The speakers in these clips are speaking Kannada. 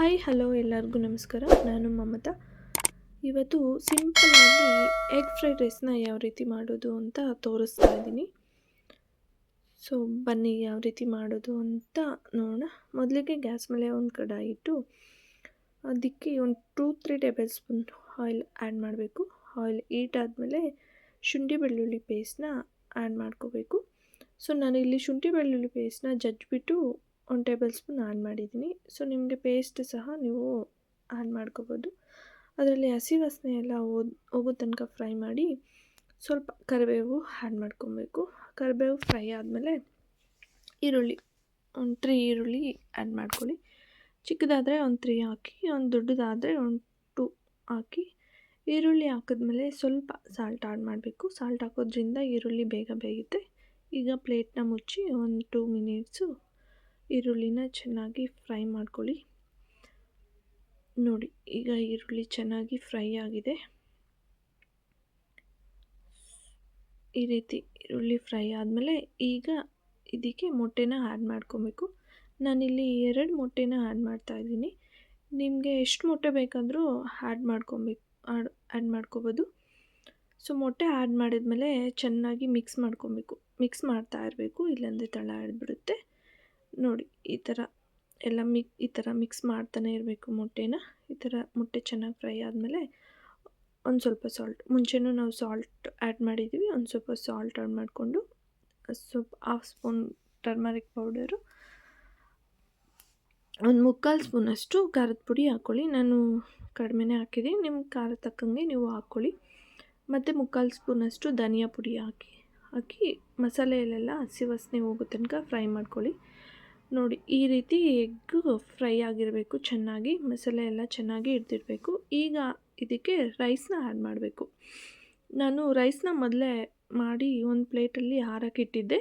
ಹಾಯ್ ಹಲೋ ಎಲ್ಲರಿಗೂ ನಮಸ್ಕಾರ. ನಾನು ಮಮತಾ. ಇವತ್ತು ಸಿಂಪಲ್ಲಾಗಿ ಎಗ್ ಫ್ರೈಡ್ ರೈಸ್ನ ಯಾವ ರೀತಿ ಮಾಡೋದು ಅಂತ ತೋರಿಸ್ತಾ ಇದ್ದೀನಿ. ಸೊ ಬನ್ನಿ ಯಾವ ರೀತಿ ಮಾಡೋದು ಅಂತ ನೋಡೋಣ. ಮೊದಲಿಗೆ ಗ್ಯಾಸ್ ಮೇಲೆ ಒಂದು ಕಡಾಯಿ ಇಟ್ಟು ಅದಕ್ಕೆ ಒಂದು two three tablespoon oil add ಮಾಡಬೇಕು. ಆಯಿಲ್ ಹೀಟ್ ಆದಮೇಲೆ ಶುಂಠಿ ಬೆಳ್ಳುಳ್ಳಿ ಪೇಸ್ಟ್ನ ಆ್ಯಡ್ ಮಾಡ್ಕೋಬೇಕು. ಸೊ ನಾನು ಇಲ್ಲಿ ಶುಂಠಿ ಬೆಳ್ಳುಳ್ಳಿ ಪೇಸ್ಟ್ನ ಜಜ್ಜಿಬಿಟ್ಟು ಒಂದು ಟೇಬಲ್ ಸ್ಪೂನ್ ಆ್ಯಡ್ ಮಾಡಿದ್ದೀನಿ. ಸೊ, ನಿಮಗೆ ಪೇಸ್ಟ್ ಸಹ ನೀವು ಆ್ಯಡ್ ಮಾಡ್ಕೋಬೋದು. ಅದರಲ್ಲಿ ಹಸಿ ವಾಸನೆ ಎಲ್ಲ ಹೋಗೋ ತನಕ ಫ್ರೈ ಮಾಡಿ ಸ್ವಲ್ಪ ಕರಿಬೇವು ಆ್ಯಡ್ ಮಾಡ್ಕೊಬೇಕು. ಕರಿಬೇವು ಫ್ರೈ ಆದಮೇಲೆ ಈರುಳ್ಳಿ, ಒಂದು ತ್ರೀ ಈರುಳ್ಳಿ ಆ್ಯಡ್ ಮಾಡ್ಕೊಳ್ಳಿ. ಚಿಕ್ಕದಾದರೆ ಒಂದು ತ್ರೀ ಹಾಕಿ, ಒಂದು ದೊಡ್ಡದಾದರೆ ಒಂದು ಟು ಹಾಕಿ. ಈರುಳ್ಳಿ ಹಾಕಿದ್ಮೇಲೆ ಸ್ವಲ್ಪ ಸಾಲ್ಟ್ ಆ್ಯಡ್ ಮಾಡಬೇಕು. ಸಾಲ್ಟ್ ಹಾಕೋದ್ರಿಂದ ಈರುಳ್ಳಿ ಬೇಗ ಬೇಯುತ್ತೆ. ಈಗ ಪ್ಲೇಟ್ನ ಮುಚ್ಚಿ ಒಂದು ಟೂ ಮಿನಿಟ್ಸು ಈರುಳ್ಳಿನ ಚೆನ್ನಾಗಿ ಫ್ರೈ ಮಾಡ್ಕೊಳ್ಳಿ. ನೋಡಿ, ಈಗ ಈರುಳ್ಳಿ ಚೆನ್ನಾಗಿ ಫ್ರೈ ಆಗಿದೆ. ಈ ರೀತಿ ಈರುಳ್ಳಿ ಫ್ರೈ ಆದಮೇಲೆ ಈಗ ಇದಕ್ಕೆ ಮೊಟ್ಟೆನ ಆ್ಯಡ್ ಮಾಡ್ಕೊಬೇಕು. ನಾನಿಲ್ಲಿ ಎರಡು ಮೊಟ್ಟೆನ ಆ್ಯಡ್ ಮಾಡ್ತಾಯಿದ್ದೀನಿ ನಿಮಗೆ ಎಷ್ಟು ಮೊಟ್ಟೆ ಬೇಕಾದರೂ ಆ್ಯಡ್ ಮಾಡ್ಕೊಬೇಕು, ಆಡ್, ಆ್ಯಡ್ ಮಾಡ್ಕೋಬೋದು. ಸೊ, ಮೊಟ್ಟೆ ಆ್ಯಡ್ ಮಾಡಿದ್ಮೇಲೆ ಚೆನ್ನಾಗಿ ಮಿಕ್ಸ್ ಮಾಡ್ಕೊಬೇಕು, ಮಿಕ್ಸ್ ಮಾಡ್ತಾ ಇರಬೇಕು, ಇಲ್ಲಾಂದರೆ ತಳ ಹಿಡ್ಬಿಡುತ್ತೆ ನೋಡಿ, ಈ ಥರ ಎಲ್ಲ ಮಿಕ್, ಈ ಥರ ಮಿಕ್ಸ್ ಮಾಡ್ತಾನೆ ಇರಬೇಕು ಮೊಟ್ಟೆನ. ಈ ಥರ ಮೊಟ್ಟೆ ಚೆನ್ನಾಗಿ ಫ್ರೈ ಆದಮೇಲೆ ಒಂದು ಸ್ವಲ್ಪ ಸಾಲ್ಟ್ ಮುಂಚೆನೂ ನಾವು ಸಾಲ್ಟ್ ಆ್ಯಡ್ ಮಾಡಿದ್ದೀವಿ ಒಂದು ಸ್ವಲ್ಪ ಸಾಲ್ಟ್ ಆ್ಯಡ್ ಮಾಡಿಕೊಂಡು ಸ್ವಲ್ಪ ಹಾಫ್ ಸ್ಪೂನ್ ಟರ್ಮರಿಕ್ ಪೌಡರು ಒಂದು ಮುಕ್ಕಾಲು ಸ್ಪೂನಷ್ಟು ಖಾರದ ಪುಡಿ ಹಾಕ್ಕೊಳ್ಳಿ ನಾನು ಕಡಿಮೆನೇ ಹಾಕಿದ್ದೀನಿ. ನಿಮ್ಮ ಖಾರ ತಕ್ಕಂಗೆ ನೀವು ಹಾಕ್ಕೊಳ್ಳಿ ಮತ್ತು ಮುಕ್ಕಾಲು ಸ್ಪೂನಷ್ಟು ಧನಿಯಾ ಪುಡಿ ಹಾಕಿ ಹಾಕಿ ಮಸಾಲೆಯಲ್ಲೆಲ್ಲ ಹಸಿ ವಾಸನೆ ಹೋಗೋ ತನಕ ಫ್ರೈ ಮಾಡ್ಕೊಳ್ಳಿ. ನೋಡಿ, ಈ ರೀತಿ ಎಗ್ಗು ಫ್ರೈ ಆಗಿರಬೇಕು, ಚೆನ್ನಾಗಿ, ಮಸಾಲೆ ಎಲ್ಲ ಚೆನ್ನಾಗಿ ಹಿಡ್ದಿರಬೇಕು ಈಗ ಇದಕ್ಕೆ ರೈಸ್ನ ಆ್ಯಡ್ ಮಾಡಬೇಕು. ನಾನು ರೈಸ್ನ ಮೊದಲೇ ಮಾಡಿ ಒಂದು ಪ್ಲೇಟಲ್ಲಿ ಹಾರಕ್ಕಿಟ್ಟಿದ್ದೆ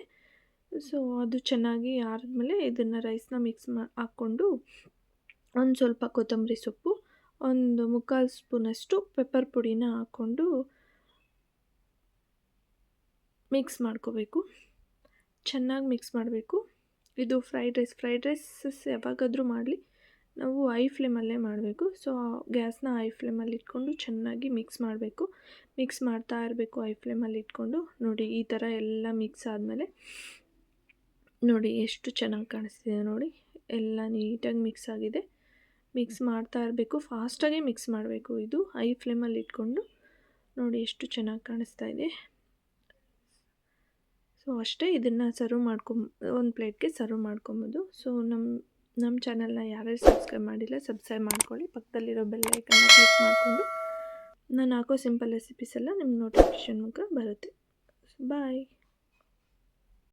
ಸೊ ಅದು ಚೆನ್ನಾಗಿ ಆರಿದ್ಮೇಲೆ ಇದನ್ನು ರೈಸ್ನ ಮಿಕ್ಸ್ ಮಾ, ಹಾಕ್ಕೊಂಡು ಒಂದು ಸ್ವಲ್ಪ ಕೊತ್ತಂಬರಿ ಸೊಪ್ಪು, ಒಂದು ಮುಕ್ಕಾಲು ಸ್ಪೂನಷ್ಟು ಪೆಪ್ಪರ್ ಪುಡಿನ ಹಾಕ್ಕೊಂಡು ಮಿಕ್ಸ್ ಮಾಡ್ಕೋಬೇಕು. ಚೆನ್ನಾಗಿ ಮಿಕ್ಸ್ ಮಾಡಬೇಕು. ಇದು ಫ್ರೈಡ್ ರೈಸ್. ಫ್ರೈಡ್ ರೈಸಸ್ ಯಾವಾಗಾದರೂ ಮಾಡಲಿ. ನಾವು ಐ ಫ್ಲೇಮಲ್ಲೇ ಮಾಡಬೇಕು. ಸೊ ಗ್ಯಾಸ್ನ ಐ ಫ್ಲೇಮಲ್ಲಿ ಇಟ್ಕೊಂಡು ಚೆನ್ನಾಗಿ ಮಿಕ್ಸ್ ಮಾಡಬೇಕು. ಮಿಕ್ಸ್ ಮಾಡ್ತಾ ಇರಬೇಕು ಐ ಫ್ಲೇಮಲ್ಲಿ ಇಟ್ಕೊಂಡು. ನೋಡಿ, ಈ ಥರ ಎಲ್ಲ ಮಿಕ್ಸ್ ಆದಮೇಲೆ ನೋಡಿ, ಎಷ್ಟು ಚೆನ್ನಾಗಿ ಕಾಣಿಸ್ತಿದೆ ನೋಡಿ. ಎಲ್ಲ ನೀಟಾಗಿ ಮಿಕ್ಸ್ ಆಗಿದೆ. ಮಿಕ್ಸ್ ಮಾಡ್ತಾ ಇರಬೇಕು. ಫಾಸ್ಟಾಗೆ ಮಿಕ್ಸ್ ಮಾಡಬೇಕು. ಇದು ಐ ಫ್ಲೇಮಲ್ಲಿ ಇಟ್ಕೊಂಡು ನೋಡಿ, ಎಷ್ಟು ಚೆನ್ನಾಗಿ ಕಾಣಿಸ್ತಾ ಇದೆ. ಸೊ, ಅಷ್ಟೇ ಇದನ್ನು ಸರ್ವ್ ಮಾಡ್ಕೊಂಬ ಒಂದು ಪ್ಲೇಟ್ಗೆ ಸರ್ವ್ ಮಾಡ್ಕೊಬೋದು. ಸೊ ನಮ್ಮ ನಮ್ಮ ಚಾನಲ್ನ ಯಾರ್ಯಾರು ಸಬ್ಸ್ಕ್ರೈಬ್ ಮಾಡಿಲ್ಲ, ಸಬ್ಸ್ಕ್ರೈಬ್ ಮಾಡ್ಕೊಳ್ಳಿ. ಪಕ್ಕದಲ್ಲಿರೋ ಬೆಲ್ಲೈಕನ್ನ ಕ್ಲಿಕ್ ಮಾಡಿಕೊಂಡು. ನಾನು ಹಾಕೋ ಸಿಂಪಲ್ ರೆಸಿಪೀಸ್ ಎಲ್ಲ ನಿಮ್ಗೆ ನೋಟಿಫಿಕೇಷನ್ ಮುಖ ಬರುತ್ತೆ. ಬಾಯ್.